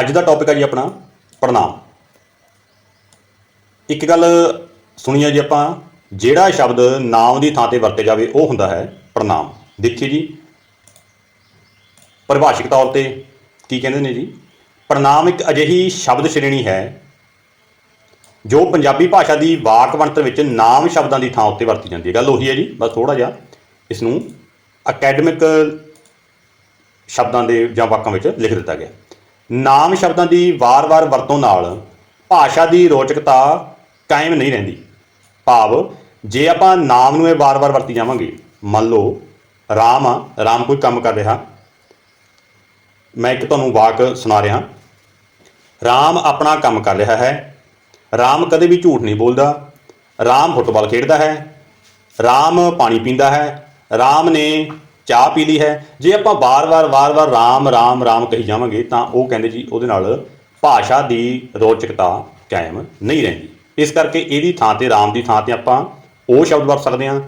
ਅੱਜ ਦਾ ਟੌਪਿਕ ਹੈ ਜੀ ਆਪਣਾ ਪ੍ਰਣਾਮ। ਇੱਕ ਗੱਲ ਸੁਣੀ ਹੈ ਜੀ ਆਪਾਂ, ਜਿਹੜਾ ਸ਼ਬਦ ਨਾਮ ਦੀ ਥਾਂ ਤੇ ਵਰਤੇ ਜਾਵੇ, ਉਹ ਹੁੰਦਾ ਹੈ ਪ੍ਰਣਾਮ। ਦੇਖੀਏ ਜੀ, ਪਰਿਭਾਸ਼ਿਕ ਤੌਰ ਤੇ ਕੀ ਕਹਿੰਦੇ ਨੇ ਜੀ? ਪ੍ਰਣਾਮ ਇੱਕ ਅਜਿਹੀ ਸ਼ਬਦ ਸ਼੍ਰੇਣੀ ਹੈ, ਜੋ ਪੰਜਾਬੀ ਭਾਸ਼ਾ ਦੀ ਵਾਕ ਬਣਤਰ ਵਿੱਚ ਨਾਮ ਸ਼ਬਦਾਂ ਦੀ ਥਾਂ ਉੱਤੇ ਵਰਤੀ ਜਾਂਦੀ ਹੈ। ਗੱਲ ਉਹੀ ਹੈ ਜੀ, ਬਸ ਥੋੜਾ ਜਿਹਾ ਇਸ ਨੂੰ ਅਕੈਡਮਿਕ ਸ਼ਬਦਾਂ ਦੇ ਜਾਂ ਵਾਕਾਂ ਵਿੱਚ ਲਿਖ ਦਿੱਤਾ ਗਿਆ। ਨਾਮ ਸ਼ਬਦਾਂ ਦੀ ਵਾਰ-ਵਾਰ ਵਰਤੋਂ ਨਾਲ ਭਾਸ਼ਾ ਦੀ ਰੋਚਕਤਾ ਕਾਇਮ ਨਹੀਂ ਰਹਿੰਦੀ। ਭਾਵ, ਜੇ ਆਪਾਂ ਨਾਮ ਨੂੰ ਇਹ ਵਾਰ-ਵਾਰ ਵਰਤੀ ਜਾਵਾਂਗੇ, ਮੰਨ ਲਓ, ਰਾਮ ਆ, ਰਾਮ ਕੋਈ ਕੰਮ ਕਰ ਰਿਹਾ। ਮੈਂ ਇੱਕ ਤੁਹਾਨੂੰ ਵਾਕ ਸੁਣਾ ਰਿਹਾ। ਰਾਮ ਆਪਣਾ ਕੰਮ ਕਰ ਰਿਹਾ ਹੈ। ਰਾਮ ਕਦੇ ਵੀ ਝੂਠ ਨਹੀਂ ਬੋਲਦਾ। ਰਾਮ ਫੁੱਟਬਾਲ ਖੇਡਦਾ ਹੈ। ਰਾਮ ਪਾਣੀ ਪੀਂਦਾ ਹੈ। ਰਾਮ ਨੇ ਚਾਹ ਪੀ ਲਈ ਹੈ। ਜੇ ਆਪਾਂ ਵਾਰ-ਵਾਰ ਵਾਰ-ਵਾਰ ਰਾਮ ਰਾਮ ਰਾਮ ਕਹੀ ਜਾਵਾਂਗੇ, ਤਾਂ ਉਹ ਕਹਿੰਦੇ ਜੀ ਉਹਦੇ ਨਾਲ ਭਾਸ਼ਾ ਦੀ ਰੋਚਕਤਾ ਕਾਇਮ ਨਹੀਂ ਰਹਿੰਦੀ। ਇਸ ਕਰਕੇ ਇਹਦੀ ਥਾਂ ਤੇ, ਰਾਮ ਦੀ ਥਾਂ ਤੇ ਆਪਾਂ ਉਹ ਸ਼ਬਦ ਵਰਤ ਸਕਦੇ ਹਾਂ,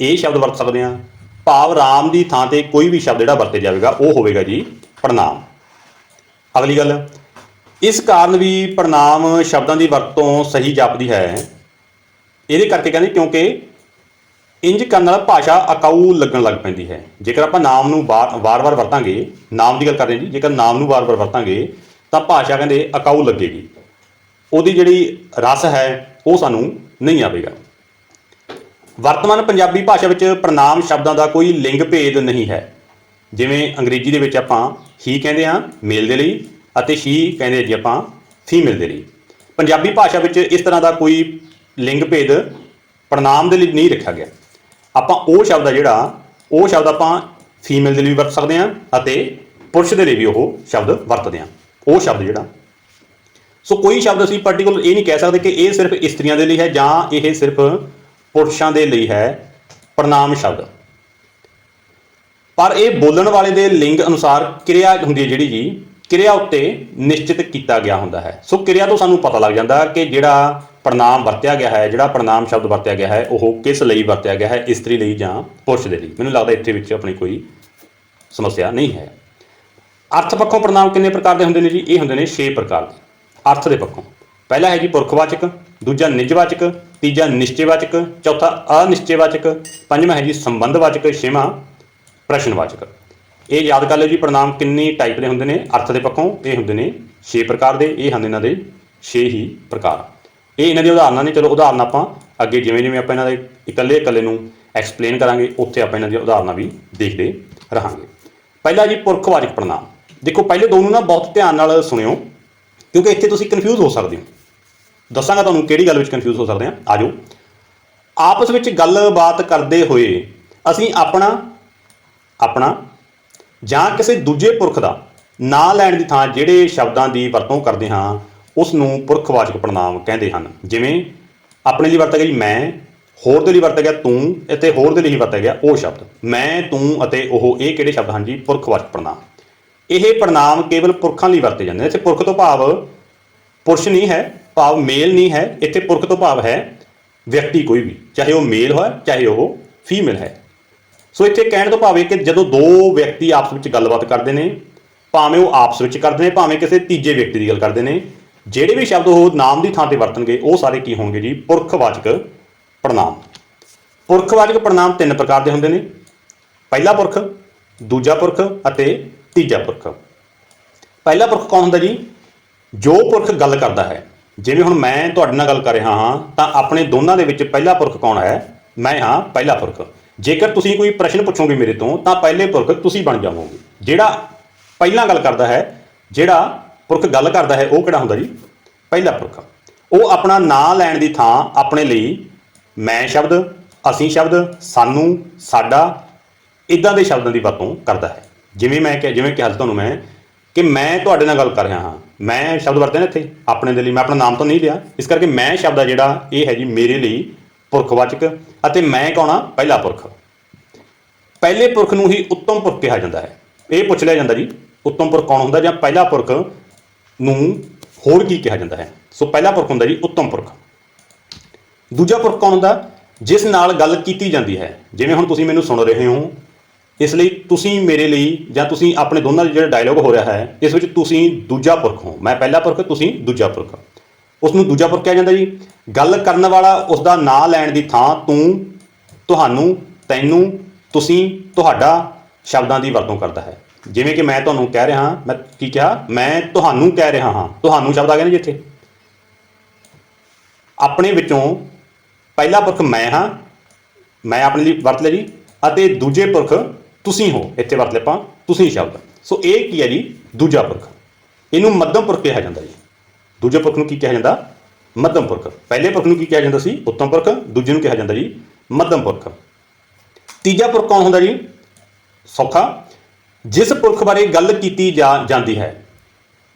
ਇਹ ਸ਼ਬਦ ਵਰਤ ਸਕਦੇ ਹਾਂ। ਭਾਵ ਰਾਮ ਦੀ ਥਾਂ ਤੇ ਕੋਈ ਵੀ ਸ਼ਬਦ ਜਿਹੜਾ ਵਰਤੇ ਜਾਵੇਗਾ, ਉਹ ਹੋਵੇਗਾ ਜੀ ਪ੍ਰਣਾਮ। ਅਗਲੀ ਗੱਲ, ਇਸ ਕਾਰਨ ਵੀ ਪ੍ਰਣਾਮ ਸ਼ਬਦਾਂ ਦੀ ਵਰਤੋਂ ਸਹੀ ਜਾਪਦੀ ਹੈ। ਇਹਦੇ ਕਰਕੇ ਕਹਿੰਦੇ ਕਿਉਂਕਿ ਇੰਜ ਕਰਨ ਨਾਲ ਭਾਸ਼ਾ ਅਕਾਊ ਲੱਗਣ ਲੱਗ ਪੈਂਦੀ ਹੈ। ਜੇਕਰ ਆਪਾਂ ਨਾਮ ਨੂੰ ਵਾਰ- ਵਾਰ-ਵਾਰ ਵਰਤਾਂਗੇ, ਨਾਮ ਦੀ ਗੱਲ ਕਰਦੇ ਹਾਂ ਜੀ, ਜੇਕਰ ਨਾਮ ਨੂੰ ਵਾਰ-ਵਾਰ ਵਰਤਾਂਗੇ, ਤਾਂ ਭਾਸ਼ਾ ਕਹਿੰਦੇ ਅਕਾਊ ਲੱਗੇਗੀ। ਉਹਦੀ ਜਿਹੜੀ ਰਸ ਹੈ, ਉਹ ਸਾਨੂੰ ਨਹੀਂ ਆਵੇਗਾ। ਵਰਤਮਾਨ ਪੰਜਾਬੀ ਭਾਸ਼ਾ ਵਿੱਚ ਪ੍ਰਣਾਮ ਸ਼ਬਦਾਂ ਦਾ ਕੋਈ ਲਿੰਗ ਭੇਦ ਨਹੀਂ ਹੈ। ਜਿਵੇਂ ਅੰਗਰੇਜ਼ੀ ਦੇ ਵਿੱਚ ਆਪਾਂ ਹੀ ਕਹਿੰਦੇ ਹਾਂ ਮੇਲ ਦੇ ਲਈ, ਅਤੇ ਸ਼ੀ ਕਹਿੰਦੇ ਜੀ ਆਪਾਂ ਫੀਮੇਲ ਦੇ ਲਈ। ਪੰਜਾਬੀ ਭਾਸ਼ਾ ਵਿੱਚ ਇਸ ਤਰ੍ਹਾਂ ਦਾ ਕੋਈ ਲਿੰਗ ਭੇਦ ਪ੍ਰਣਾਮ ਦੇ ਲਈ ਨਹੀਂ ਰੱਖਿਆ ਗਿਆ। ਆਪਾਂ ਉਹ ਸ਼ਬਦ ਆ ਜਿਹੜਾ, ਉਹ ਸ਼ਬਦ ਆਪਾਂ ਫੀਮੇਲ ਦੇ ਲਈ ਵੀ ਵਰਤ ਸਕਦੇ ਹਾਂ ਅਤੇ ਪੁਰਸ਼ ਦੇ ਲਈ ਵੀ ਉਹ ਸ਼ਬਦ ਵਰਤਦੇ ਹਾਂ। ਉਹ ਸ਼ਬਦ ਜਿਹੜਾ। ਸੋ ਕੋਈ ਸ਼ਬਦ ਅਸੀਂ ਪਾਰਟਿਕੂਲਰ ਇਹ ਨਹੀਂ ਕਹਿ ਸਕਦੇ ਕਿ ਇਹ ਸਿਰਫ ਇਸਤਰੀਆਂ ਦੇ ਲਈ ਹੈ ਜਾਂ ਇਹ ਸਿਰਫ ਪੁਰਸ਼ਾਂ ਦੇ ਲਈ ਹੈ। ਪ੍ਰਣਾਮ ਸ਼ਬਦ। ਪਰ ਇਹ ਬੋਲਣ ਵਾਲੇ ਦੇ ਲਿੰਗ ਅਨੁਸਾਰ ਕਿਰਿਆ ਹੁੰਦੀ ਹੈ ਜਿਹੜੀ ਜੀ, ਕਿਰਿਆ ਉੱਤੇ ਨਿਸ਼ਚਿਤ ਕੀਤਾ ਗਿਆ ਹੁੰਦਾ ਹੈ। ਸੋ ਕਿਰਿਆ ਤੋਂ ਸਾਨੂੰ ਪਤਾ ਲੱਗ ਜਾਂਦਾ ਕਿ ਜਿਹੜਾ ਪ੍ਰਣਾਮ ਵਰਤਿਆ ਗਿਆ ਹੈ, ਜਿਹੜਾ ਪ੍ਰਣਾਮ ਸ਼ਬਦ ਵਰਤਿਆ ਗਿਆ ਹੈ, ਉਹ ਕਿਸ ਲਈ ਵਰਤਿਆ ਗਿਆ ਹੈ, ਇਸਤਰੀ ਲਈ ਜਾਂ ਪੁਰਸ਼ ਦੇ ਲਈ? ਮੈਨੂੰ ਲੱਗਦਾ ਇੱਥੇ ਵਿੱਚ ਆਪਣੀ ਕੋਈ ਸਮੱਸਿਆ ਨਹੀਂ ਹੈ। ਅਰਥ ਪੱਖੋਂ ਪ੍ਰਣਾਮ ਕਿੰਨੇ ਪ੍ਰਕਾਰ ਦੇ ਹੁੰਦੇ ਨੇ ਜੀ? ਇਹ ਹੁੰਦੇ ਨੇ 6 ਪ੍ਰਕਾਰ ਦੇ। ਅਰਥ ਦੇ ਪੱਖੋਂ। ਪਹਿਲਾ ਹੈ ਜੀ ਪੁਰਖਵਾਚਕ, ਦੂਜਾ ਨਿਜਵਾਚਕ, ਤੀਜਾ ਨਿਸ਼ਚੈਵਾਚਕ, ਚੌਥਾ ਅਨਿਸ਼ਚੈਵਾਚਕ, ਪੰਜਵਾਂ ਹੈ ਜੀ ਸੰਬੰਧਵਾਚਕ, ਛੇਵਾਂ ਪ੍ਰਸ਼ਨਵਾਚਕ। ਇਹ ਯਾਦ ਕਰ ਲਿਓ ਜੀ, ਪ੍ਰਣਾਮ ਕਿੰਨੇ ਟਾਈਪ ਦੇ ਹੁੰਦੇ ਨੇ? ਅਰਥ ਦੇ ਪੱਖੋਂ ਇਹ ਹੁੰਦੇ ਨੇ 6 ਪ੍ਰਕਾਰ ਦੇ, ਇਹ ਹਨ ਇਹਨਾਂ ਦੇ 6 ਹੀ ਪ੍ਰਕਾਰ। ਇਹ ਇਹਨਾਂ ਦੀ ਉਦਾਹਰਨਾਂ ਨੇ, ਚਲੋ ਉਦਾਹਰਨ ਆਪਾਂ ਅੱਗੇ ਜਿਵੇਂ ਜਿਵੇਂ ਆਪਾਂ ਇਹਨਾਂ ਦੇ ਇਕੱਲੇ ਇਕੱਲੇ ਨੂੰ ਐਕਸਪਲੇਨ ਕਰਾਂਗੇ, ਉੱਥੇ ਆਪਾਂ ਇਹਨਾਂ ਦੀਆਂ ਉਦਾਹਰਨਾਂ ਵੀ ਦੇਖਦੇ ਰਹਾਂਗੇ। ਪਹਿਲਾ ਜੀ, ਪੁਰਖਵਾਚਕ ਪ੍ਰਣਾਮ ਦੇਖੋ, ਪਹਿਲੇ ਦੋ ਨੂੰ ਨਾ ਬਹੁਤ ਧਿਆਨ ਨਾਲ ਸੁਣਿਓ, ਕਿਉਂਕਿ ਇੱਥੇ ਤੁਸੀਂ ਕਨਫਿਊਜ਼ ਹੋ ਸਕਦੇ ਹੋ। ਦੱਸਾਂਗਾ ਤੁਹਾਨੂੰ ਕਿਹੜੀ ਗੱਲ ਵਿੱਚ ਕਨਫਿਊਜ਼ ਹੋ ਸਕਦੇ ਆ ਆਜੋ ਆਪਸ ਵਿੱਚ ਗੱਲਬਾਤ ਕਰਦੇ ਹੋਏ ਅਸੀਂ ਆਪਣਾ ਆਪਣਾ ਜਾਂ ਕਿਸੇ ਦੂਜੇ ਪੁਰਖ ਦਾ ਨਾਂ ਲੈਣ ਦੀ ਥਾਂ ਜਿਹੜੇ ਸ਼ਬਦਾਂ ਦੀ ਵਰਤੋਂ ਕਰਦੇ ਹਾਂ ਉਸ ਨੂੰ ਪੁਰਖਵਾਚਕ ਪ੍ਰਣਾਮ ਕਹਿੰਦੇ ਹਨ। ਜਿਵੇਂ, ਆਪਣੇ ਲਈ ਵਰਤਿਆ ਗਿਆ ਜੀ ਮੈਂ, ਹੋਰ ਦੇ ਲਈ ਵਰਤਿਆ ਗਿਆ ਤੂੰ, ਅਤੇ ਹੋਰ ਦੇ ਲਈ ਵਰਤਿਆ ਗਿਆ ਉਹ ਸ਼ਬਦ। ਮੈਂ, ਤੂੰ ਅਤੇ ਉਹ, ਇਹ ਕਿਹੜੇ ਸ਼ਬਦ ਹਨ ਜੀ? ਪੁਰਖਵਾਚਕ ਪ੍ਰਣਾਮ। ਇਹ ਪ੍ਰਣਾਮ ਕੇਵਲ ਪੁਰਖਾਂ ਲਈ ਵਰਤੇ ਜਾਂਦੇ ਨੇ। ਇੱਥੇ ਪੁਰਖ ਤੋਂ ਭਾਵ ਪੁਰਸ਼ ਨਹੀਂ ਹੈ, ਭਾਵ ਮੇਲ ਨਹੀਂ ਹੈ। ਇੱਥੇ ਪੁਰਖ ਤੋਂ ਭਾਵ ਹੈ ਵਿਅਕਤੀ ਕੋਈ ਵੀ। ਚਾਹੇ ਉਹ ਮੇਲ ਹੋਏ ਚਾਹੇ ਉਹ ਫੀਮੇਲ ਹੈ। ਸੋ ਇੱਥੇ ਕਹਿਣ ਤੋਂ ਭਾਵ ਇਹ ਕਿ ਜਦੋਂ ਦੋ ਵਿਅਕਤੀ ਆਪਸ ਵਿੱਚ ਗੱਲਬਾਤ ਕਰਦੇ ਨੇ, ਭਾਵੇਂ ਉਹ ਆਪਸ ਵਿੱਚ ਕਰਦੇ ਨੇ, ਭਾਵੇਂ ਕਿਸੇ ਤੀਜੇ ਵਿਅਕਤੀ ਦੀ ਗੱਲ ਕਰਦੇ ਨੇ ਜਿਹੜੇ ਵੀ ਸ਼ਬਦ ਉਹ ਨਾਮ ਦੀ ਥਾਂ ਤੇ ਵਰਤਣਗੇ, ਉਹ ਸਾਰੇ ਕੀ ਹੋਣਗੇ ਜੀ? ਪੁਰਖਵਾਚਕ ਪ੍ਰਣਾਮ। ਪੁਰਖਵਾਚਕ ਪ੍ਰਣਾਮ ਤਿੰਨ ਪ੍ਰਕਾਰ ਦੇ ਹੁੰਦੇ ਨੇ। ਪਹਿਲਾ ਪੁਰਖ, ਦੂਜਾ ਪੁਰਖ ਅਤੇ ਤੀਜਾ ਪੁਰਖ। ਪਹਿਲਾ ਪੁਰਖ ਕੌਣ ਹੁੰਦਾ ਜੀ? ਜੋ ਪੁਰਖ ਗੱਲ ਕਰਦਾ ਹੈ। ਜਿਵੇਂ ਹੁਣ ਮੈਂ ਤੁਹਾਡੇ ਨਾਲ ਗੱਲ ਕਰ ਰਿਹਾ ਹਾਂ, ਤਾਂ ਆਪਣੇ ਦੋਨਾਂ ਦੇ ਵਿੱਚ ਪਹਿਲਾ ਪੁਰਖ ਕੌਣ ਹੈ? ਮੈਂ ਹਾਂ, ਪਹਿਲਾ ਪੁਰਖ। ਜੇਕਰ ਤੁਸੀਂ ਕੋਈ ਪ੍ਰਸ਼ਨ ਪੁੱਛੋਗੇ ਮੇਰੇ ਤੋਂ, ਤਾਂ ਪਹਿਲੇ ਪੁਰਖ ਤੁਸੀਂ ਬਣ ਜਾਵੋਗੇ। ਜਿਹੜਾ ਪਹਿਲਾਂ ਗੱਲ ਕਰਦਾ ਹੈ, ਜਿਹੜਾ ਪੁਰਖ ਗੱਲ ਕਰਦਾ ਹੈ, ਉਹ ਕਿਹੜਾ ਹੁੰਦਾ ਜੀ? ਪਹਿਲਾ ਪੁਰਖ। ਉਹ ਆਪਣਾ ਨਾਂ ਲੈਣ ਦੀ ਥਾਂ ਆਪਣੇ ਲਈ ਮੈਂ ਸ਼ਬਦ, ਅਸੀਂ ਸ਼ਬਦ, ਸਾਨੂੰ, ਸਾਡਾ ਇਦਾਂ ਦੇ ਸ਼ਬਦਾਂ ਦੀ ਵਰਤੋਂ ਕਰਦਾ ਹੈ। ਜਿਵੇਂ ਮੈਂ ਕਿ ਜਿਵੇਂ ਕਿਹਾ ਸੀ ਤੁਹਾਨੂੰ ਮੈਂ ਕਿ ਮੈਂ ਤੁਹਾਡੇ ਨਾਲ ਗੱਲ ਕਰ ਰਿਹਾ ਹਾਂ। ਮੈਂ ਸ਼ਬਦ ਵਰਤਿਆ ਨੇ ਇੱਥੇ, ਆਪਣੇ ਦੇ ਲਈ ਮੈਂ ਆਪਣਾ ਨਾਮ ਤਾਂ ਨਹੀਂ ਲਿਆ। ਇਸ ਕਰਕੇ ਮੈਂ ਸ਼ਬਦ ਆ ਜਿਹੜਾ, ਇਹ ਹੈ ਜੀ ਮੇਰੇ ਲਈ ਪੁਰਖਵਾਚਕ ਅਤੇ ਮੈਂ ਕੌਣ ਆ? ਪਹਿਲਾ ਪੁਰਖ। ਪਹਿਲੇ ਪੁਰਖ ਨੂੰ ਹੀ ਉੱਤਮ ਪੁਰਖ ਕਿਹਾ ਜਾਂਦਾ ਹੈ। ਇਹ ਪੁੱਛ ਲਿਆ ਜਾਂਦਾ ਜੀ, ਉੱਤਮ ਪੁਰਖ ਕੌਣ ਹੁੰਦਾ ਜਾਂ ਪਹਿਲਾ ਪੁਰਖ ਨੂੰ ਹੋਰ ਕੀ ਕਿਹਾ ਜਾਂਦਾ ਹੈ? ਸੋ ਪਹਿਲਾ ਪੁਰਖ ਹੁੰਦਾ ਜੀ ਉੱਤਮ ਪੁਰਖ। ਦੂਜਾ ਪੁਰਖ ਕੌਣ ਹੁੰਦਾ? ਜਿਸ ਨਾਲ ਗੱਲ ਕੀਤੀ ਜਾਂਦੀ ਹੈ। ਜਿਵੇਂ ਹੁਣ ਤੁਸੀਂ ਮੈਨੂੰ ਸੁਣ ਰਹੇ ਹੋ, ਇਸ ਲਈ ਤੁਸੀਂ ਮੇਰੇ ਲਈ ਜਾਂ ਤੁਸੀਂ ਆਪਣੇ ਦੋਨਾਂ ਦਾ ਜਿਹੜਾ ਡਾਇਲੋਗ ਹੋ ਰਿਹਾ ਹੈ, ਇਸ ਵਿੱਚ ਤੁਸੀਂ ਦੂਜਾ ਪੁਰਖ ਹੋ। ਮੈਂ ਪਹਿਲਾ ਪੁਰਖ, ਤੁਸੀਂ ਦੂਜਾ ਪੁਰਖ। ਉਸ ਨੂੰ ਦੂਜਾ ਪੁਰਖ ਕਿਹਾ ਜਾਂਦਾ ਜੀ। ਗੱਲ ਕਰਨ ਵਾਲਾ ਉਸ ਦਾ ਨਾਂ ਲੈਣ ਦੀ ਥਾਂ ਤੂੰ, ਤੁਹਾਨੂੰ, ਤੈਨੂੰ, ਤੁਸੀਂ, ਤੁਹਾਡਾ ਸ਼ਬਦਾਂ ਦੀ ਵਰਤੋਂ ਕਰਦਾ ਹੈ। ਜਿਵੇਂ ਕਿ ਮੈਂ ਤੁਹਾਨੂੰ ਕਹਿ ਰਿਹਾ ਹਾਂ, ਮੈਂ ਕੀ ਕਿਹਾ? ਮੈਂ ਤੁਹਾਨੂੰ ਕਹਿ ਰਿਹਾ ਹਾਂ। ਤੁਹਾਨੂੰ ਸ਼ਬਦ ਆ ਗਿਆ ਨਾ ਜੀ ਇੱਥੇ। ਆਪਣੇ ਵਿੱਚੋਂ ਪਹਿਲਾ ਪੁਰਖ ਮੈਂ ਹਾਂ। ਮੈਂ ਆਪਣੇ ਲਈ ਵਰਤ ਲਿਆ ਜੀ। ਅਤੇ ਦੂਜੇ ਪੁਰਖ ਤੁਸੀਂ ਹੋ। ਇੱਥੇ ਵਰਤ ਲਿਆ ਆਪਾਂ, ਤੁਸੀਂ ਸ਼ਬਦ। ਸੋ ਇਹ ਕੀ ਹੈ ਜੀ? ਦੂਜਾ ਪੁਰਖ। ਇਹਨੂੰ ਮੱਧਮ ਪੁਰਖ ਕਿਹਾ ਜਾਂਦਾ ਜੀ। ਦੂਜੇ ਪੁਰਖ ਨੂੰ ਕੀ ਕਿਹਾ ਜਾਂਦਾ? ਮੱਧਮ ਪੁਰਖ। ਪਹਿਲੇ ਪੁਰਖ ਨੂੰ ਕੀ ਕਿਹਾ ਜਾਂਦਾ ਸੀ? ਉੱਤਮ ਪੁਰਖ। ਦੂਜੇ ਨੂੰ ਕਿਹਾ ਜਾਂਦਾ ਜੀ ਮੱਧਮ ਪੁਰਖ। ਤੀਜਾ ਪੁਰਖ ਕੌਣ ਹੁੰਦਾ ਜੀ? ਸੌਖਾ। ਜਿਸ ਪੁਰਖ ਬਾਰੇ ਗੱਲ ਕੀਤੀ ਜਾ ਜਾਂਦੀ ਹੈ,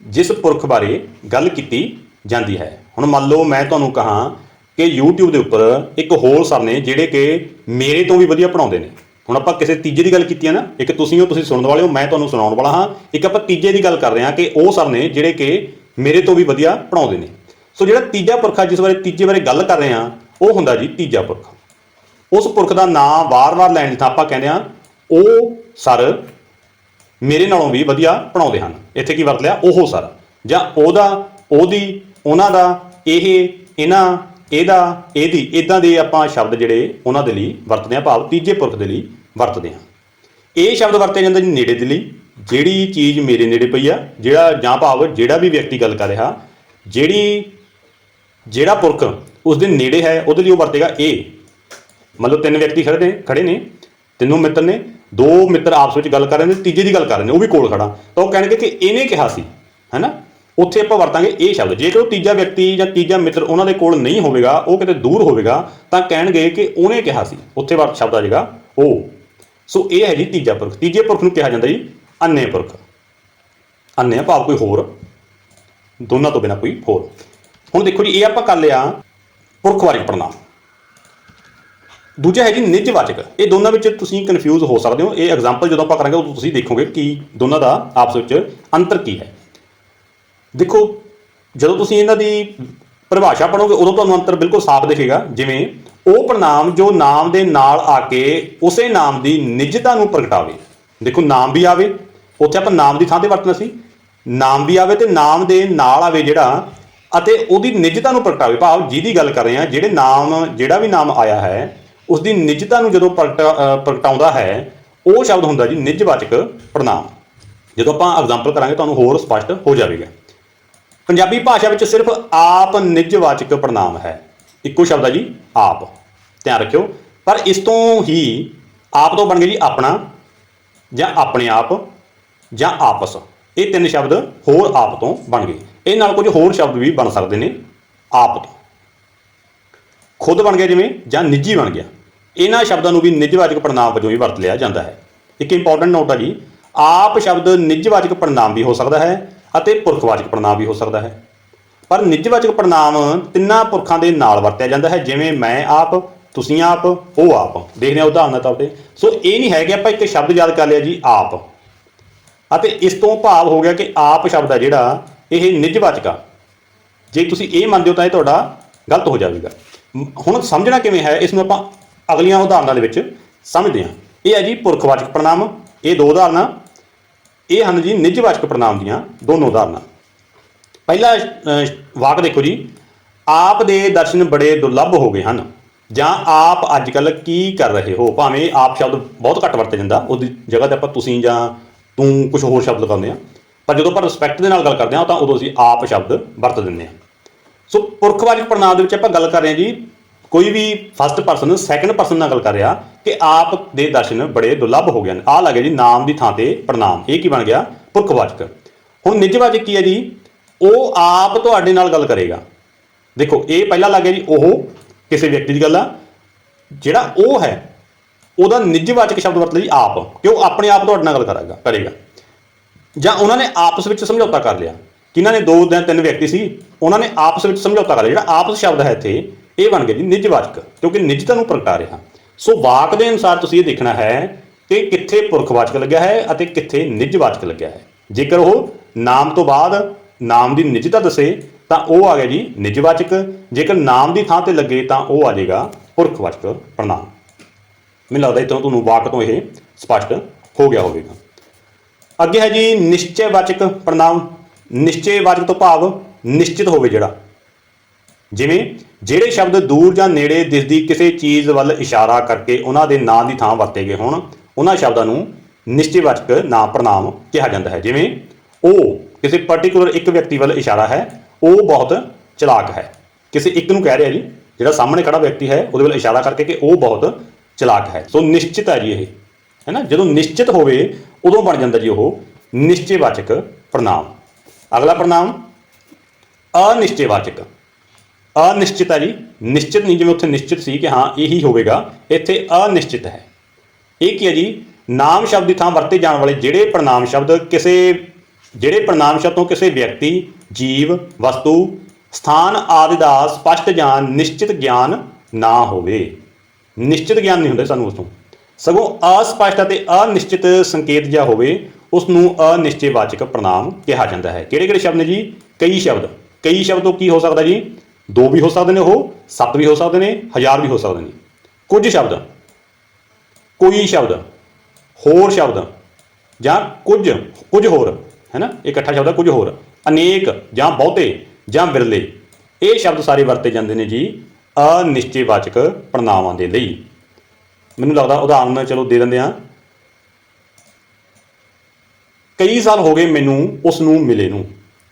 ਜਿਸ ਪੁਰਖ ਬਾਰੇ ਗੱਲ ਕੀਤੀ ਜਾਂਦੀ ਹੈ। ਹੁਣ ਮੰਨ ਲਓ ਮੈਂ ਤੁਹਾਨੂੰ ਕਹਾਂ ਕਿ YouTube ਦੇ ਉੱਪਰ ਇੱਕ ਹੋਰ ਸਰ ਨੇ ਜਿਹੜੇ ਕਿ ਮੇਰੇ ਤੋਂ ਵੀ ਵਧੀਆ ਪੜਾਉਂਦੇ ਨੇ। ਹੁਣ ਆਪਾਂ ਕਿਸੇ ਤੀਜੇ ਦੀ ਗੱਲ ਕੀਤੀ ਹੈ ਨਾ, ਇੱਕ ਤੁਸੀਂ ਹੋ, ਤੁਸੀਂ ਸੁਣਨ ਵਾਲੇ ਹੋ, ਮੈਂ ਤੁਹਾਨੂੰ ਸੁਣਾਉਣ ਵਾਲਾ ਹਾਂ। ਇੱਕ ਆਪਾਂ ਤੀਜੇ ਦੀ ਗੱਲ ਕਰ ਰਹੇ ਹਾਂ ਕਿ ਉਹ ਸਰ ਨੇ ਜਿਹੜੇ ਕਿ ਮੇਰੇ ਤੋਂ ਵੀ ਵਧੀਆ ਪੜਾਉਂਦੇ ਨੇ। ਸੋ ਜਿਹੜਾ ਤੀਜਾ ਪੁਰਖ ਆ, ਜਿਸ ਬਾਰੇ ਤੀਜੇ ਬਾਰੇ ਗੱਲ ਕਰ ਰਹੇ ਹਾਂ, ਉਹ ਹੁੰਦਾ ਜੀ ਤੀਜਾ ਪੁਰਖ। ਉਸ ਪੁਰਖ ਦਾ ਨਾਮ ਵਾਰ-ਵਾਰ ਲੈਣ ਦੀ ਥਾਂ ਆਪਾਂ ਕਹਿੰਦੇ ਹਾਂ, ਉਹ ਸਰ ਮੇਰੇ ਨਾਲੋਂ ਵੀ ਵਧੀਆ ਪੜਾਉਂਦੇ ਹਨ। ਇੱਥੇ ਕੀ ਵਰਤ ਲਿਆ? ਉਹ ਸਰ। ਜਾਂ ਉਹਦਾ, ਉਹਦੀ, ਉਹਨਾਂ ਦਾ, ਇਹ, ਇਹਨਾਂ, ਇਹਦਾ, ਇਹਦੀ ਇਦਾਂ ਦੇ ਆਪਾਂ ਸ਼ਬਦ ਜਿਹੜੇ ਉਹਨਾਂ ਦੇ ਲਈ ਵਰਤਦੇ ਹਾਂ, ਭਾਵ ਤੀਜੇ ਪੁਰਖ ਦੇ ਲਈ ਵਰਤਦੇ ਹਾਂ। ਇਹ ਸ਼ਬਦ ਵਰਤਿਆ ਜਾਂਦਾ ਜੀ ਨੇੜੇ ਦੇ ਲਈ ਜਿਹੜੀ ਚੀਜ਼ ਮੇਰੇ ਨੇੜੇ ਪਈ ਆ, ਜਿਹੜਾ, ਜਾਂ ਭਾਵ ਜਿਹੜਾ ਵੀ ਵਿਅਕਤੀ ਗੱਲ ਕਰ ਰਿਹਾ, ਜਿਹੜੀ, ਜਿਹੜਾ ਪੁਰਖ ਉਸ ਦੇ ਨੇੜੇ ਹੈ, ਉਹਦੇ ਲਈ ਉਹ ਵਰਤੇਗਾ ਇਹ ਮਤਲਬ ਤਿੰਨ ਵਿਅਕਤੀ ਖੜੇ ਨੇ ਖੜੇ ਨੇ, ਤਿੰਨੋਂ ਮਿੱਤਰ ਨੇ ਦੋ ਮਿੱਤਰ ਆਪਸ ਵਿੱਚ ਗੱਲ ਕਰ ਰਹੇ ਨੇ, ਤੀਜੇ ਦੀ ਗੱਲ ਕਰ ਰਹੇ ਨੇ, ਉਹ ਵੀ ਕੋਲ ਖੜਾ। ਤਾਂ ਉਹ ਕਹਿਣਗੇ ਕਿ ਇਹਨੇ ਕਿਹਾ ਸੀ, ਹੈਨਾ? ਉੱਥੇ ਆਪਾਂ ਵਰਤਾਂਗੇ ਇਹ ਸ਼ਬਦ। ਜੇਕਰ ਉਹ ਤੀਜਾ ਵਿਅਕਤੀ ਜਾਂ ਤੀਜਾ ਮਿੱਤਰ ਉਹਨਾਂ ਦੇ ਕੋਲ ਨਹੀਂ ਹੋਵੇਗਾ, ਉਹ ਕਿਤੇ ਦੂਰ ਹੋਵੇਗਾ, ਤਾਂ ਕਹਿਣਗੇ ਕਿ ਉਹਨੇ ਕਿਹਾ ਸੀ। ਉੱਥੇ ਵਰਤ ਸ਼ਬਦ ਆ ਜਾਏਗਾ ਉਹ ਸੋ ਇਹ ਹੈ ਜੀ ਤੀਜਾ ਪੁਰਖ। ਤੀਜੇ ਪੁਰਖ ਨੂੰ ਕਿਹਾ ਜਾਂਦਾ ਜੀ ਅੰਨੇ ਪੁਰਖ। ਅੰਨੇ ਭਾਵ ਕੋਈ ਹੋਰ। ਦੋਨਾਂ ਤੋਂ ਬਿਨਾ ਕੋਈ ਹੋਰ। ਹੁਣ ਦੇਖੋ ਜੀ, ਇਹ ਆਪਾਂ ਕਰ ਲਿਆ ਪੁਰਖ ਪੁਰਖਵਾਚਕ ਪੜਨਾਮ ਦੂਜਾ ਹੈਗੀ ਜੀ ਨਿਜਵਾਚਕ ਇਹ ਦੋਨਾਂ ਵਿੱਚ ਤੁਸੀਂ ਕਨਫਿਊਜ਼ ਹੋ ਸਕਦੇ ਹੋ। ਇਹ ਐਗਜ਼ਾਮਪਲ ਜਦੋਂ ਆਪਾਂ ਕਰਾਂਗੇ, ਉਦੋਂ ਤੁਸੀਂ ਦੇਖੋਗੇ ਕਿ ਦੋਨਾਂ ਦਾ ਆਪਸ ਵਿੱਚ ਅੰਤਰ ਕੀ ਹੈ। ਦੇਖੋ, ਜਦੋਂ ਤੁਸੀਂ ਇਹਨਾਂ ਦੀ ਪਰਿਭਾਸ਼ਾ ਪੜੋਗੇ ਉਦੋਂ ਤੁਹਾਨੂੰ ਅੰਤਰ ਬਿਲਕੁਲ ਸਾਫ਼ ਦਿਖੇਗਾ। ਜਿਵੇਂ, ਉਹ ਪ੍ਰਣਾਮ ਜੋ ਨਾਮ ਦੇ ਨਾਲ ਆ ਕੇ ਉਸੇ ਨਾਮ ਦੀ ਨਿਜਤਾ ਨੂੰ ਪ੍ਰਗਟਾਵੇ। ਦੇਖੋ, ਨਾਮ ਵੀ ਆਵੇ, ਉੱਥੇ ਆਪਾਂ ਨਾਮ ਦੀ ਥਾਂ ਤੇ ਵਰਤਣਾ ਸੀ। ਨਾਮ ਵੀ ਆਵੇ ਤੇ ਨਾਮ ਦੇ ਨਾਲ ਆਵੇ ਜਿਹੜਾ, ਅਤੇ ਉਹਦੀ ਨਿਜਤਾ ਨੂੰ ਪ੍ਰਗਟਾਵੇ। ਭਾਵ ਜਿਹਦੀ ਗੱਲ ਕਰ ਰਹੇ ਹਾਂ, ਜਿਹੜੇ ਨਾਮ, ਜਿਹੜਾ ਵੀ ਨਾਮ ਆਇਆ ਹੈ ਉਸ ਦੀ ਨਿਜਤਾ ਨੂੰ ਜਦੋਂ ਪ੍ਰਗਟ ਪ੍ਰਗਟਾਉਂਦਾ ਹੈ, ਉਹ ਸ਼ਬਦ ਹੁੰਦਾ ਜੀ ਨਿਜਵਾਚਕ ਪ੍ਰਣਾਮ। ਜਦੋਂ ਆਪਾਂ ਐਗਜ਼ਾਮਪਲ ਕਰਾਂਗੇ, ਤੁਹਾਨੂੰ ਹੋਰ ਸਪਸ਼ਟ ਹੋ ਜਾਵੇਗਾ। ਪੰਜਾਬੀ ਭਾਸ਼ਾ ਵਿੱਚ ਸਿਰਫ ਆਪ ਨਿਜਵਾਚਕ ਪ੍ਰਣਾਮ ਹੈ। ਇੱਕੋ ਸ਼ਬਦ ਹੈ ਜੀ, ਆਪ। ਧਿਆਨ ਰੱਖਿਓ। ਪਰ ਇਸ ਤੋਂ ਹੀ ਆਪ ਤੋਂ ਬਣ ਗਏ ਜੀ ਆਪਣਾ ਜਾਂ ਆਪਣੇ ਆਪ ਜਾਂ ਆਪਸ। ਇਹ ਤਿੰਨ ਸ਼ਬਦ ਹੋਰ ਆਪ ਤੋਂ ਬਣ ਗਏ। ਇਹ ਨਾਲ ਕੁਝ ਹੋਰ ਸ਼ਬਦ ਵੀ ਬਣ ਸਕਦੇ ਨੇ, ਆਪ ਤੋਂ। ਖੁਦ ਬਣ ਗਿਆ ਜਿਵੇਂ ਜਾਂ ਨਿੱਜੀ ਬਣ ਗਿਆ। ਇਹਨਾਂ ਸ਼ਬਦਾਂ ਨੂੰ ਵੀ ਨਿੱਜਵਾਚਕ ਪੜਨਾਮ ਵਜੋਂ ਹੀ ਵਰਤ ਲਿਆ ਜਾਂਦਾ ਹੈ। ਇੱਕ ਇੰਪੋਰਟੈਂਟ ਨੋਟ ਆ ਜੀ, ਆਪ ਸ਼ਬਦ ਨਿੱਜਵਾਚਕ ਪੜਨਾਮ ਵੀ ਹੋ ਸਕਦਾ ਹੈ ਅਤੇ ਪੁਰਖਵਾਚਕ ਪੜਨਾਮ ਵੀ ਹੋ ਸਕਦਾ ਹੈ। ਪਰ ਨਿੱਜਵਾਚਕ ਪੜਨਾਮ ਤਿੰਨਾਂ ਪੁਰਖਾਂ ਦੇ ਨਾਲ ਵਰਤਿਆ ਜਾਂਦਾ ਹੈ, ਜਿਵੇਂ ਮੈਂ ਆਪ, ਤੁਸੀਂ ਆਪ, ਉਹ ਆਪ। ਦੇਖਦੇ ਹਾਂ ਉਦਾਹਰਨ ਦੇ ਤੌਰ ਤੇ। ਸੋ ਇਹ ਨਹੀਂ ਹੈ ਕਿ ਆਪਾਂ ਇੱਕ ਸ਼ਬਦ ਯਾਦ ਕਰ ਲਿਆ ਜੀ, ਆਪ। ਅਤੇ ਇਸ ਤੋਂ ਭਾਵ ਹੋ ਗਿਆ ਕਿ ਆਪ ਸ਼ਬਦ ਆ ਜਿਹੜਾ, ਇਹ ਨਿੱਜਵਾਚਕ ਆ। ਜੇ ਤੁਸੀਂ ਇਹ ਮੰਨਦੇ ਹੋ ਤਾਂ ਇਹ ਤੁਹਾਡਾ ਗਲਤ ਹੋ ਜਾਵੇਗਾ। ਹੁਣ ਸਮਝਣਾ ਕਿਵੇਂ ਹੈ, ਇਸ ਨੂੰ ਆਪਾਂ ਅਗਲੀਆਂ ਉਦਾਹਰਨਾਂ ਦੇ ਵਿੱਚ ਸਮਝਦੇ ਹਾਂ। ਇਹ ਹੈ ਜੀ ਪੁਰਖਵਾਚਕ ਪ੍ਰਣਾਮ, ਇਹ ਦੋ ਉਦਾਹਰਨਾਂ, ਇਹ ਹਨ ਜੀ ਨਿਜਵਾਚਕ ਪ੍ਰਣਾਮ ਦੀਆਂ ਦੋਨੋਂ ਉਦਾਹਰਨਾਂ। ਪਹਿਲਾ ਵਾਕ ਦੇਖੋ ਜੀ। ਆਪ ਦੇ ਦਰਸ਼ਨ ਬੜੇ ਦੁਰਲੱਭ ਹੋ ਗਏ ਹਨ, ਜਾਂ ਆਪ ਅੱਜ ਕੱਲ ਕੀ ਕਰ ਰਹੇ ਹੋ? ਭਾਵੇਂ ਆਪ ਸ਼ਬਦ ਬਹੁਤ ਘੱਟ ਵਰਤਿਆ ਜਾਂਦਾ, ਉਹਦੀ ਜਗ੍ਹਾ ਤੇ ਆਪਾਂ ਤੁਸੀਂ ਜਾਂ ਤੂੰ ਕੁਝ ਹੋਰ ਸ਼ਬਦ ਲਗਾਉਂਦੇ ਆ ਪਰ ਜਦੋਂ ਆਪਾਂ ਰਿਸਪੈਕਟ ਦੇ ਨਾਲ ਗੱਲ ਕਰਦੇ ਹਾਂ, ਤਾਂ ਉਦੋਂ ਅਸੀਂ ਆਪ ਸ਼ਬਦ ਵਰਤ ਦਿੰਦੇ ਹਾਂ। ਸੋ ਪੁਰਖਵਾਚਕ ਪ੍ਰਣਾਮ ਦੇ ਵਿੱਚ ਆਪਾਂ ਗੱਲ ਕਰ ਰਹੇ ਹਾਂ ਜੀ, ਕੋਈ ਵੀ ਫਸਟ ਪਰਸਨ ਸੈਕੰਡ ਪਰਸਨ ਨਾਲ ਗੱਲ ਕਰ ਰਿਹਾ ਕਿ ਆਪ ਦੇ ਦਰਸ਼ਨ ਬੜੇ ਦੁਰਲੱਭ ਹੋ ਗਏ ਹਨ। ਆਹ ਲੱਗੇ ਜੀ, ਨਾਮ ਦੀ ਥਾਂ ਤੇ ਪ੍ਰਣਾਮ। ਇਹ ਕੀ ਬਣ ਗਿਆ? ਪੁਰਖਵਾਚਕ। ਹੁਣ ਨਿਜਵਾਚਕ ਕੀ ਹੈ ਜੀ? ਉਹ ਆਪ ਤੁਹਾਡੇ ਨਾਲ ਗੱਲ ਕਰੇਗਾ। ਦੇਖੋ, ਇਹ ਪਹਿਲਾਂ ਲੱਗ ਗਿਆ ਜੀ, ਉਹ ਕਿਸੇ ਵਿਅਕਤੀ ਦੀ ਗੱਲ ਆ। ਜਿਹੜਾ ਉਹ ਹੈ, ਉਹਦਾ ਨਿਜਵਾਚਕ ਸ਼ਬਦ ਵਰਤ ਲਿਆ ਜੀ ਆਪ। ਕਿ ਉਹ ਆਪਣੇ ਆਪ ਤੁਹਾਡੇ ਨਾਲ ਗੱਲ ਕਰੇਗਾ ਕਰੇਗਾ। ਜਾਂ ਉਹਨਾਂ ਨੇ ਆਪਸ ਵਿੱਚ ਸਮਝੌਤਾ ਕਰ ਲਿਆ। ਜਿਨ੍ਹਾਂ ਨੇ ਦੋ ਜਾਂ ਤਿੰਨ ਵਿਅਕਤੀ ਸੀ, ਉਹਨਾਂ ਨੇ ਆਪਸ ਵਿੱਚ ਸਮਝੌਤਾ ਕਰ ਲਿਆ। ਜਿਹੜਾ ਆਪਸ ਸ਼ਬਦ ਹੈ ਇੱਥੇ, ਇਹ ਬਣ ਗਿਆ ਜੀ ਨਿਜਵਾਚਕ, ਕਿਉਂਕਿ ਨਿਜਤਾ ਨੂੰ ਪ੍ਰਗਟਾ ਰਿਹਾ। ਸੋ ਵਾਕ ਦੇ ਅਨੁਸਾਰ ਤੁਸੀਂ ਇਹ ਦੇਖਣਾ ਹੈ ਕਿ ਕਿੱਥੇ ਪੁਰਖਵਾਚਕ ਲੱਗਿਆ ਹੈ ਅਤੇ ਕਿੱਥੇ ਨਿਜਵਾਚਕ ਲੱਗਿਆ ਹੈ। ਜੇਕਰ ਉਹ ਨਾਮ ਤੋਂ ਬਾਅਦ ਨਾਮ ਦੀ ਨਿਜਤਾ ਦੱਸੇ, ਤਾਂ ਉਹ ਆ ਗਿਆ ਜੀ ਨਿਜਵਾਚਕ। ਜੇਕਰ ਨਾਮ ਦੀ ਥਾਂ ਤੇ ਲੱਗੇ, ਤਾਂ ਉਹ ਆ ਜਾਏਗਾ ਪੁਰਖਵਾਚਕ ਪ੍ਰਣਾਮ। ਮੈਨੂੰ ਲੱਗਦਾ ਇਤੋਂ ਤੁਹਾਨੂੰ ਵਾਕ ਤੋਂ ਇਹ ਸਪਸ਼ਟ ਹੋ ਗਿਆ ਹੋਵੇਗਾ। ਅੱਗੇ ਹੈ ਜੀ ਨਿਸ਼ਚੈਵਾਚਕ ਪੜਨਾਮ ਨਿਸ਼ਚੈਵਾਚਕ ਤੋਂ ਭਾਵ ਨਿਸ਼ਚਿਤ ਹੋਵੇ ਜਿਹੜਾ। ਜਿਵੇਂ ਜਿਹੜੇ ਸ਼ਬਦ ਦੂਰ ਜਾਂ ਨੇੜੇ ਦਿਸਦੀ ਕਿਸੇ ਚੀਜ਼ ਵੱਲ ਇਸ਼ਾਰਾ ਕਰਕੇ ਉਹਨਾਂ ਦੇ ਨਾਂ ਦੀ ਥਾਂ ਵਰਤੇ ਗਏ ਹੋਣ, ਉਹਨਾਂ ਸ਼ਬਦਾਂ ਨੂੰ ਨਿਸ਼ਚੈਵਾਚਕ ਨਾਮ ਪ੍ਰਣਾਮ ਕਿਹਾ ਜਾਂਦਾ ਹੈ। ਜਿਵੇਂ ਉਹ ਕਿਸੇ ਪਾਰਟਿਕੂਲਰ ਇੱਕ ਵਿਅਕਤੀ ਵੱਲ ਇਸ਼ਾਰਾ ਹੈ ਉਹ ਬਹੁਤ ਚਲਾਕ ਹੈ। ਕਿਸੇ ਇੱਕ ਨੂੰ ਕਹਿ ਰਿਹਾ ਜੀ, ਜਿਹੜਾ ਸਾਹਮਣੇ ਖੜਾ ਵਿਅਕਤੀ ਹੈ, ਉਹਦੇ ਵੱਲ ਇਸ਼ਾਰਾ ਕਰਕੇ ਕਿ ਉਹ ਬਹੁਤ ਚਲਾਕ ਹੈ। ਸੋ ਨਿਸ਼ਚਿਤ ਹੈ ਜੀ ਇਹ, ਹੈ ਨਾ? ਜਦੋਂ ਨਿਸ਼ਚਿਤ ਹੋਵੇ, ਉਦੋਂ ਬਣ ਜਾਂਦਾ ਜੀ ਉਹ ਨਿਸ਼ਚੈਵਾਚਕ ਪ੍ਰਣਾਮ। ਅਗਲਾ ਪ੍ਰਣਾਮ। ਅਨਿਸ਼ਚੈਵਾਚਕ। ਅਨਿਸ਼ਚਿਤ ਹੈ ਜੀ। ਨਿਸ਼ਚਿਤ ਨਹੀਂ ਜਿਵੇਂ ਉੱਥੇ ਨਿਸ਼ਚਿਤ ਸੀ ਕਿ ਹਾਂ, ਇਹੀ ਹੋਵੇਗਾ। ਇੱਥੇ ਅਨਿਸ਼ਚਿਤ ਹੈ। ਇਹ ਕੀ ਹੈ ਜੀ? ਨਾਮ ਸ਼ਬਦ ਦੀ ਥਾਂ ਵਰਤੇ ਜਾਣ ਵਾਲੇ ਜਿਹੜੇ ਪ੍ਰਣਾਮ ਸ਼ਬਦ, ਕਿਸੇ, ਜਿਹੜੇ ਪ੍ਰਣਾਮ ਸ਼ਬਦ ਤੋਂ ਕਿਸੇ ਵਿਅਕਤੀ, ਜੀਵ, ਵਸਤੂ, ਸਥਾਨ ਆਦਿ ਦਾ ਸਪਸ਼ਟ ਜਾਂ ਨਿਸ਼ਚਿਤ ਗਿਆਨ ਨਾ ਹੋਵੇ। ਨਿਸ਼ਚਿਤ ਗਿਆਨ ਨਹੀਂ ਹੁੰਦਾ ਸਾਨੂੰ ਉਸ ਤੋਂ। ਸਗੋਂ ਅਸਪਸ਼ਟ ਅਤੇ ਅਨਿਸ਼ਚਿਤ ਸੰਕੇਤ ਜਿਹਾ ਹੋਵੇ ਉਸ ਨੂੰ ਅਨਿਸ਼ਚੈਵਾਚਕ ਪ੍ਰਨਾਮ ਕਿਹਾ ਜਾਂਦਾ ਹੈ। ਕਿਹੜੇ ਕਿਹੜੇ ਸ਼ਬਦ ਨੇ ਜੀ? ਕਈ ਸ਼ਬਦ। ਕਈ ਸ਼ਬਦ ਤੋਂ ਕੀ ਹੋ ਸਕਦਾ ਜੀ? ਦੋ ਵੀ ਹੋ ਸਕਦੇ ਨੇ ਉਹ, ਸੱਤ ਵੀ ਹੋ ਸਕਦੇ ਨੇ, ਹਜ਼ਾਰ ਵੀ ਹੋ ਸਕਦੇ ਨੇ। ਕੁਝ ਸ਼ਬਦ। ਕੋਈ ਸ਼ਬਦ। ਹੋਰ ਸ਼ਬਦ। ਜਾਂ ਕੁਝ ਕੁਝ ਹੋਰ ਹੈ ਨਾ ਇਕੱਠਾ ਸ਼ਬਦ ਕੁਝ ਹੋਰ। ਅਨੇਕ ਜਾਂ ਬਹੁਤੇ ਜਾਂ ਵਿਰਲੇ। ਇਹ ਸ਼ਬਦ ਸਾਰੇ ਵਰਤੇ ਜਾਂਦੇ ਨੇ ਜੀ ਅਨਿਸ਼ਚੈਵਾਚਕ ਪ੍ਰਣਾਵਾਂ ਦੇ ਲਈ। ਮੈਨੂੰ ਲੱਗਦਾ ਉਦਾਹਰਨ ਚਲੋ ਦੇ ਦਿੰਦੇ ਆ ਕਈ ਸਾਲ ਹੋ ਗਏ ਮੈਨੂੰ ਉਸ ਨੂੰ ਮਿਲੇ ਨੂੰ।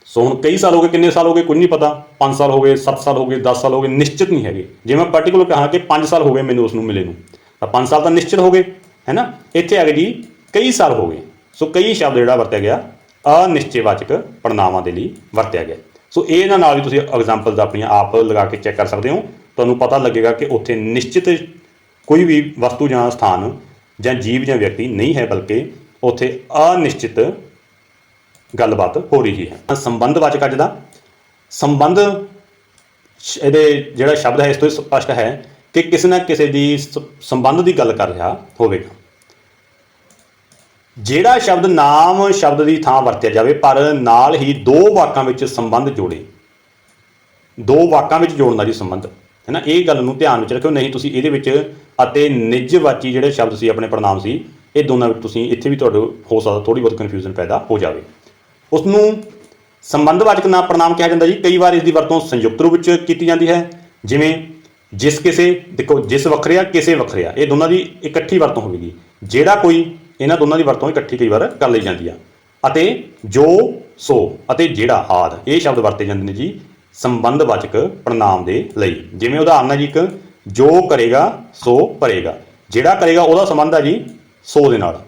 ਸੋ ਹੁਣ ਕਈ ਸਾਲ ਹੋ ਗਏ, ਕਿੰਨੇ ਸਾਲ ਹੋ ਗਏ ਕੁਝ ਨਹੀਂ ਪਤਾ। 5 ਸਾਲ ਹੋ ਗਏ 7 ਸਾਲ ਹੋ ਗਏ 10 ਸਾਲ ਹੋ ਗਏ, ਨਿਸ਼ਚਿਤ ਨਹੀਂ ਹੈਗੇ। ਜੇ ਮੈਂ ਪਾਰਟਿਕੂਲਰ ਕਹਾਂ ਕਿ 5 ਸਾਲ ਹੋ ਗਏ ਮੈਨੂੰ ਉਸ ਨੂੰ ਮਿਲੇ ਨੂੰ। ਤਾਂ 5 ਸਾਲ ਤਾਂ ਨਿਸ਼ਚਿਤ ਹੋ ਗਏ, ਹੈ ਨਾ? ਇੱਥੇ ਆ ਗਏ ਜੀ, ਕਈ ਸਾਲ ਹੋ ਗਏ। ਸੋ ਕਈ ਸ਼ਬਦ ਜਿਹੜਾ ਵਰਤਿਆ ਗਿਆ, ਅਨਿਸ਼ਚੈਵਾਚਕ ਪੜਨਾਵਾਂ ਦੇ ਲਈ ਵਰਤਿਆ ਗਿਆ। ਸੋ ਇਹਨਾਂ ਨਾਲ ਵੀ ਤੁਸੀਂ ਐਗਜ਼ਾਮਪਲਸ ਆਪਣੀਆਂ ਆਪ ਲਗਾ ਕੇ ਚੈੱਕ ਕਰ ਸਕਦੇ ਹੋ। ਤੁਹਾਨੂੰ ਪਤਾ ਲੱਗੇਗਾ ਕਿ ਉੱਥੇ ਨਿਸ਼ਚਿਤ ਕੋਈ ਵੀ ਵਸਤੂ ਜਾਂ ਸਥਾਨ ਜਾਂ ਜੀਵ ਜਾਂ ਵਿਅਕਤੀ ਨਹੀਂ ਹੈ ਬਲਕਿ ਉੱਥੇ ਅਨਿਸ਼ਚਿਤ ਗੱਲਬਾਤ ਹੋ ਰਹੀ ਹੈ। ਸੰਬੰਧਵਾਚਕ ਅੱਜ ਦਾ। ਸੰਬੰਧ ਇਹਦੇ ਜਿਹੜਾ ਸ਼ਬਦ ਹੈ, ਇਸ ਤੋਂ ਸਪਸ਼ਟ ਹੈ ਕਿ ਕਿਸੇ ਨਾ ਕਿਸੇ ਦੀ ਸ- ਸੰਬੰਧ ਦੀ ਗੱਲ ਕਰ ਰਿਹਾ ਹੋਵੇਗਾ। ਜਿਹੜਾ ਸ਼ਬਦ ਨਾਮ ਸ਼ਬਦ ਦੀ ਥਾਂ ਵਰਤਿਆ ਜਾਵੇ, ਪਰ ਨਾਲ ਹੀ ਦੋ ਵਾਕਾਂ ਵਿੱਚ ਸੰਬੰਧ ਜੋੜੇ। ਦੋ ਵਾਕਾਂ ਵਿੱਚ ਜੋੜਨ ਦਾ ਜੀ ਸੰਬੰਧ। ਹੈ ਨਾ? ਇਹ ਗੱਲ ਨੂੰ ਧਿਆਨ ਵਿੱਚ ਰੱਖਿਓ, ਨਹੀਂ ਤੁਸੀਂ ਇਹਦੇ ਵਿੱਚ ਅਤੇ ਨਿੱਜਵਾਚੀ ਜਿਹੜੇ ਸ਼ਬਦ ਸੀ, ਆਪਣੇ ਪ੍ਰਣਾਮ ਸੀ, ਇਹ ਦੋਨਾਂ ਵਿੱਚ ਤੁਸੀਂ ਇੱਥੇ ਵੀ ਤੁਹਾਡੇ ਹੋ ਸਕਦਾ ਥੋੜੀ ਬਹੁਤ ਕਨਫਿਊਜ਼ਨ ਪੈਦਾ ਹੋ ਜਾਵੇ। ਉਸ ਨੂੰ ਸੰਬੰਧਵਾਚਕ ਨਾਮ ਪ੍ਰਣਾਮ ਕਿਹਾ ਜਾਂਦਾ ਜੀ। ਕਈ ਵਾਰ ਇਸ ਦੀ ਵਰਤੋਂ ਸੰਯੁਕਤ ਰੂਪ ਵਿੱਚ ਕੀਤੀ ਜਾਂਦੀ ਹੈ। ਜਿਵੇਂ, ਜਿਸ ਕਿਸੇ, ਦੇਖੋ, ਜਿਸ ਵੱਖਰਿਆ, ਕਿਸੇ ਵੱਖਰਿਆ, ਇਹ ਦੋਨਾਂ ਦੀ ਇਕੱਠੀ ਵਰਤੋਂ ਹੋਵੇਗੀ। ਜਿਹੜਾ ਕੋਈ ਇਹਨਾਂ ਦੋਨਾਂ ਦੀ ਵਰਤੋਂ ਇਕੱਠੀ ਕਈ ਵਾਰ ਕਰ ਲਈ ਜਾਂਦੀ ਆ। ਅਤੇ ਜੋ, ਸੋ ਅਤੇ ਜਿਹੜਾ, ਆਦ, ਇਹ ਸ਼ਬਦ ਵਰਤੇ ਜਾਂਦੇ ਨੇ ਜੀ ਸੰਬੰਧਵਾਚਕ ਪ੍ਰਣਾਮ ਦੇ ਲਈ। ਜਿਵੇਂ ਉਦਾਹਰਨ ਹੈ ਜੀ ਇੱਕ ਜੋ ਕਰੇਗਾ, ਸੋ ਭਰੇਗਾ। ਜਿਹੜਾ ਕਰੇਗਾ, ਉਹਦਾ ਸੰਬੰਧ ਹੈ ਜੀ ਸੋ ਦੇ ਨਾਲ।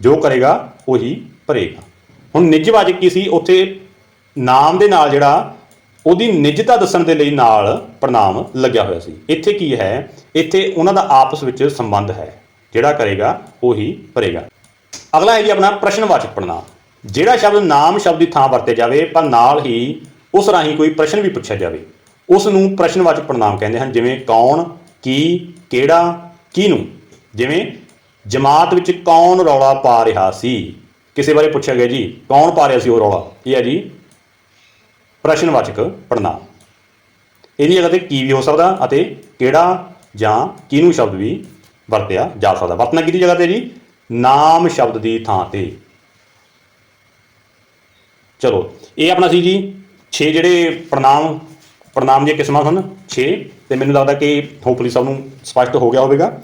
ਜੋ ਕਰੇਗਾ, ਉਹੀ ਭਰੇਗਾ। ਹੁਣ ਨਿਜਵਾਚਕ ਕੀ ਸੀ? ਉੱਥੇ ਨਾਮ ਦੇ ਨਾਲ ਜਿਹੜਾ, ਉਹਦੀ ਨਿਜਤਾ ਦੱਸਣ ਦੇ ਲਈ ਨਾਲ ਪ੍ਰਣਾਮ ਲੱਗਿਆ ਹੋਇਆ ਸੀ। ਇੱਥੇ ਕੀ ਹੈ? ਇੱਥੇ ਉਹਨਾਂ ਦਾ ਆਪਸ ਵਿੱਚ ਸੰਬੰਧ ਹੈ। ਜਿਹੜਾ ਕਰੇਗਾ, ਉਹੀ ਭਰੇਗਾ। ਅਗਲਾ ਹੈ ਜੀ ਆਪਣਾ ਪ੍ਰਸ਼ਨਵਾਚਕ ਪ੍ਰਣਾਮ। ਜਿਹੜਾ ਸ਼ਬਦ ਨਾਮ ਸ਼ਬਦ ਦੀ ਥਾਂ ਵਰਤੇ ਜਾਵੇ ਪਰ ਨਾਲ ਹੀ ਉਸ ਰਾਹੀਂ ਕੋਈ ਪ੍ਰਸ਼ਨ ਵੀ ਪੁੱਛਿਆ ਜਾਵੇ। ਉਸ ਨੂੰ ਪ੍ਰਸ਼ਨਵਾਚਕ ਪ੍ਰਣਾਮ ਕਹਿੰਦੇ ਹਨ, ਜਿਵੇਂ ਕੌਣ, ਕੀ, ਕਿਹੜਾ, ਕਿਹਨੂੰ? ਜਿਵੇਂ ਜਮਾਤ ਵਿੱਚ ਕੌਣ ਰੌਲਾ ਪਾ ਰਿਹਾ ਸੀ? ਕਿਸੇ ਬਾਰੇ ਪੁੱਛਿਆ ਗਿਆ ਜੀ, ਕੌਣ ਪਾ ਰਿਹਾ ਸੀ ਉਹ ਰੌਲਾ? ਇਹ ਹੈ ਜੀ? ਪ੍ਰਸ਼ਨਵਾਚਕ ਪ੍ਰਣਾਮ ਇਹਦੀ ਜਗ੍ਹਾ ਤੇ ਕੀ ਵੀ ਹੋ ਸਕਦਾ ਅਤੇ ਕਿਹੜਾ ਜਾਂ ਕਿਹਨੂੰ ਸ਼ਬਦ ਵੀ ਵਰਤਿਆ ਜਾ ਸਕਦਾ। ਵਰਤਣਾ ਕਿਹਦੀ ਜਗ੍ਹਾ ਤੇ ਜੀ? ਨਾਮ ਸ਼ਬਦ ਦੀ ਥਾਂ ਤੇ। ਚਲੋ, ਇਹ ਆਪਣਾ ਸੀ ਜੀ 6 ਜਿਹੜੇ ਪ੍ਰਣਾਮ ਪ੍ਰਣਾਮ ਦੀਆਂ ਕਿਸਮਾਂ ਹਨ 6 ਤੇ ਮੈਨੂੰ ਲੱਗਦਾ ਕਿ ਹੋਪਫੁਲੀ ਸਭ ਨੂੰ ਸਪਸ਼ਟ ਹੋ ਗਿਆ ਹੋਵੇਗਾ।